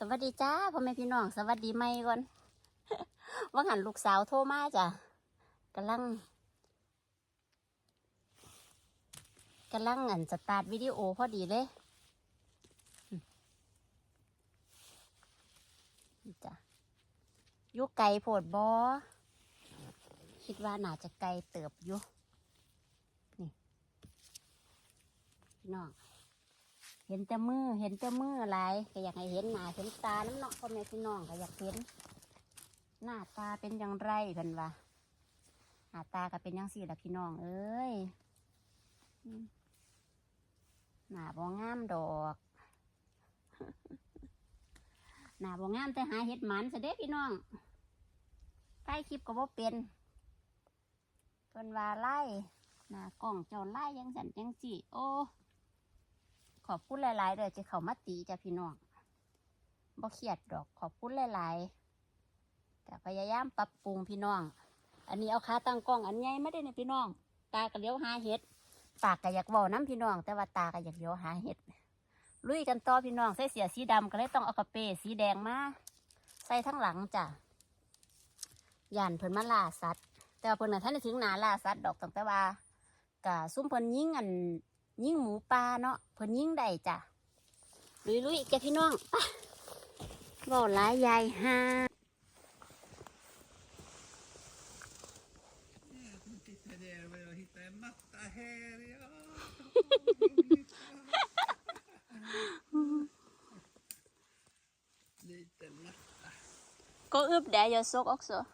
สวัสดีจ้าพ่อแม่พี่น้อง สวัสดีไม่ก่อนว่าหันลูกสาวโทรมาจ้ะกำลังกำลังอันสตาร์ทวิดีโอพอดีเลยจ้ะยุไก่โพดบอคิดว่าน่าจะไกลเติบอยู่ นี่ พี่น้อง เห็นแต่มือเห็นแต่มืออะไรก็อยากให้เห็นหน้าเห็นตาน้ำเนาะพ่อแม่พี่น้องก็อยากเห็น หน้าตาเป็นอย่างไรเพิ่นว่าหน้าตาก็เป็นอย่างสี่ละพี่น้องเอ้ยหน้าบ่งามดอกหน้าบ่งามแต่หาเห็ดหมันซะเด้พี่น้องใต้คลิปก็บ่เป็นเพิ่นว่าไล่หน้ากล้องเจ้าไล่ยังสั่นจังสี่โอ้ ขอบคุณหลายๆเด้อที่เขามาตีจ้ะพี่น้องบ่เครียดดอกขอบคุณหลายๆแต่พยายามปรับปรุงพี่น้อง อันนี้เอาขาตั้งกล้องอันใหญ่ไม่ได้เนี่พี่น้อง ตาก็เลี้ยวหาเห็ดปากก็อยากว้าน้ำพี่น้อง แต่ว่าตาก็อยากเลี้ยวหาเห็ดลุยกันต่อพี่น้องใส่เสียสีดำก็เลยต้องเอากระเปสีแดงมาใส่ทั้งหลังจ้ะย่านเพิ่นมาล่าสัตว์แต่ว่าเพิ่นน่ะท่านถึงหนาล่าสัตว์ดอกตั้งแต่ว่ากะซุ่มเพิ่นยิงอัน ยิ่งหมูปลาเนาะเพิ่นยิ่งได้จ้ะลุยลุยๆแกพี่น้องไปบ่หลายยายห้า Titta där vad jag hittade en matta här ja. Liten matta. ก็อึบแดยอซกออกโซ Wow.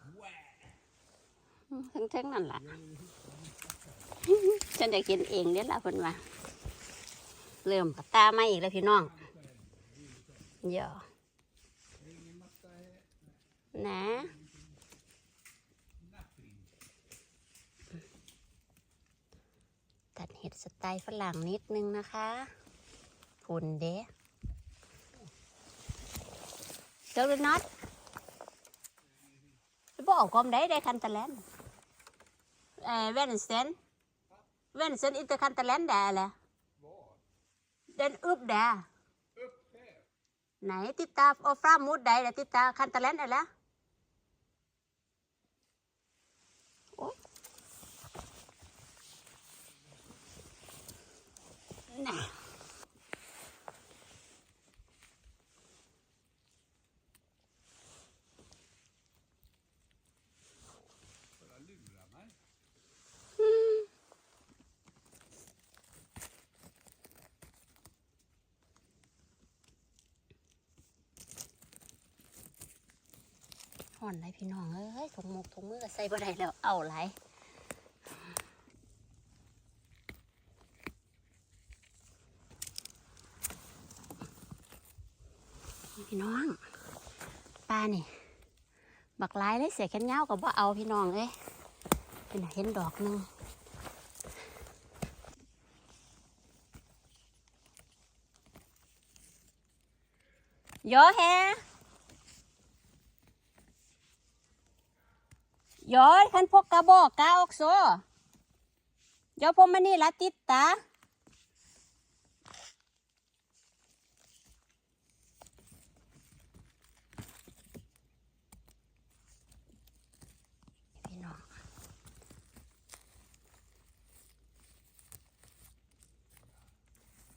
ทั้งทั้งๆนั่นล่ะฉันได้กินเองเด้อล่ะเพิ่นว่า เริ่มปะตามาอีกแล้วพี่น้องเยอะนะตัดเห็ดสไตล์ฝรั่งนิดนึงนะคะฝุ่นเด้เจ้าหรือน็อตไปบอกความได้ได้คันตะแลนเอเวนเซนเวนเซนอินเตอร์คันตะแลนได้แหละ เดินอึบแดไหนติดตาโอฟรามูดได้แล้วติดตาคันตะแลนได้แล้วโอ๊ยน่ ห่อนไรพี่น้องเอ้ยถุงหมกถุงมือก็ใส่บ่ได้แล้วเอาไรพี่น้องปลานี่ บักหลายเลยเสียแขนยากับว่าเอาพี่น้องเอ้ยเป็นเห็นดอกหนึงโยแฮ ย้อยคันพกกระบอกกาออกโซเดี๋ยวผมมานี่ละติดตาพี่น้อ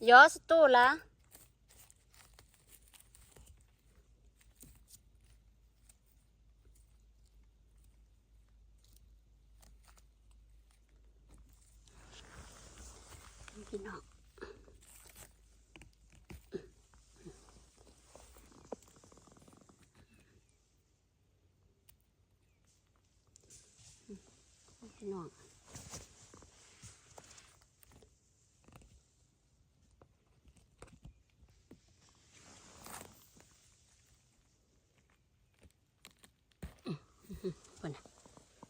ย้อสตูละ พี่น้องพี่น้อง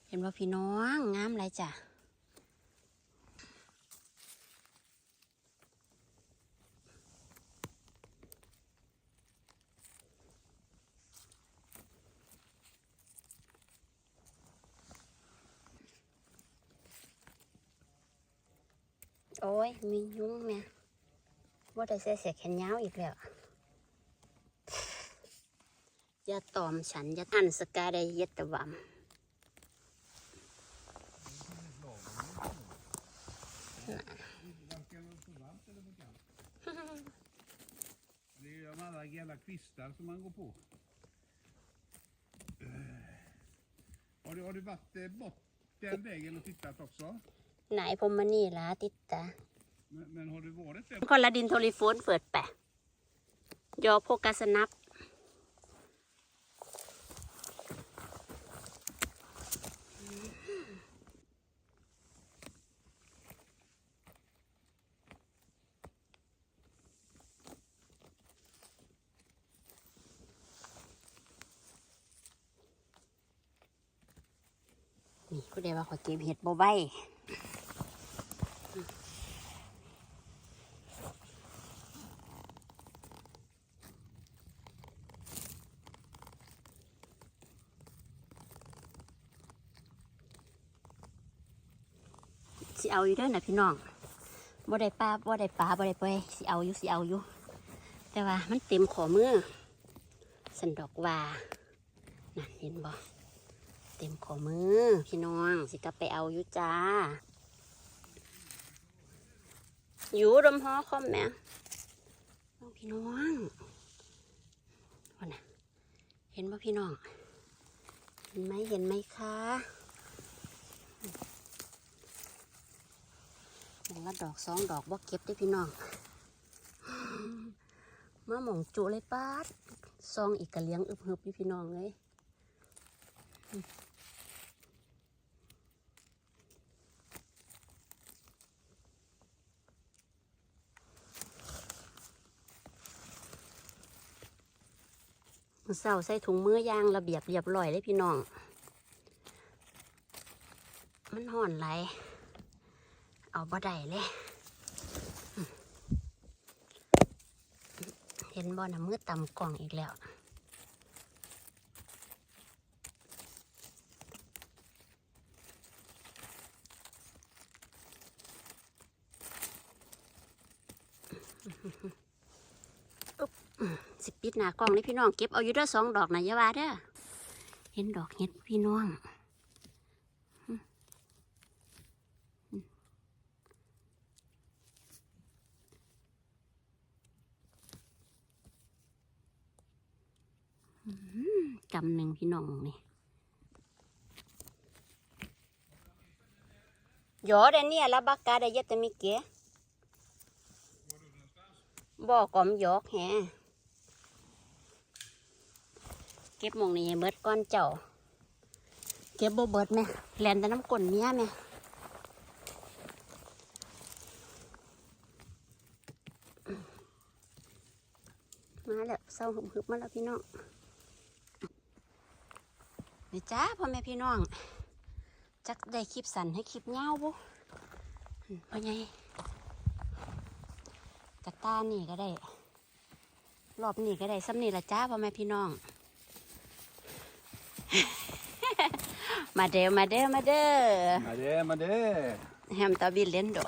เห็นว่าพี่น้องงามไรจ้ะ โอ้ย มียุงเนี่ยว่าแต่เสียเสียแขนยาวอีกแล้ว อย่าตอมฉัน อย่าทันสกาได้เย็ดตะวำ Verkar vara för varmt eller för kallt? Det är ju de alla gamla kvistar som man går på. Eh, Har du, har du varit eh, bort den vägen och tittat också? ไหนผมมานี่ละติดตา Men, men har du varit där? คนละดินโทริโฟนเปิดแปะ ยอโพกาสนับ นี่ผู้ใดว่าขอเก็บเห็ดบ่ใบ สิเอาอยู่เด้วนะพี่น้องบ่ได้ปลาบ่ได้ปลาบ่ได้ไปสิเอาอยู่สิเอาอยู่ แต่ว่ามันเต็มขอมือสันดอกว่านั่นเห็นบ่เต็มขอมือพี่น้องสิกลับไปเอาอยู่จ้า อยู่ดมหอคอมแม่น้องพี่น้องวันน่ะเห็นบ่พี่น้อง เห็นไหมเห็นไหมคะ หมอง ละดอกสองดอกบ่เก็บได้พี่น้องมาหมองจุเลยป้าดซองอีกกะเลี้ยงอึบเฮึบอยู่พี่น้องเลยเศร้าใส่ถุงมือยางระเบียบเรียบร้อยเลยพี่น้อง มันห่อนไหล เอาบ่ได้เลยเห็นบ่นะมือต่ำกล่องอีกแล้วอุ๊บสิปิดหน้ากล่องนี่พี่น้องเก็บเอาอยู่เด้อสองดอกนะยาวาเด้อเห็นดอกเห็ดพี่น้อง กำหนึ่งพี่น้องนี่ยอเดนี่ละบักกาได้ยะแต่มีเก๋บอกกอมยอกแฮเก็บมองนี้ให้เบิดก้อนเจ้า เก็บโบเบิดไหมแลนแต่น้ำกลนเนี้ยไหมมาแล้วเศร้าหึบๆมาแล้วพี่น้อง นี่จ้าพ่อแม่พี่น้อง จักได้คลิปสั้นให้คลิปเงาบุพ่อใหญ่กระตานี่ก็ได้ รอบนี้ก็ได้ซ้ำนี่ละจ้าพ่อแม่พี่น้อง มาเด้อมาเด้อมาเด้อ Ja, det är men det är... แฮมตาบินเล่นดอ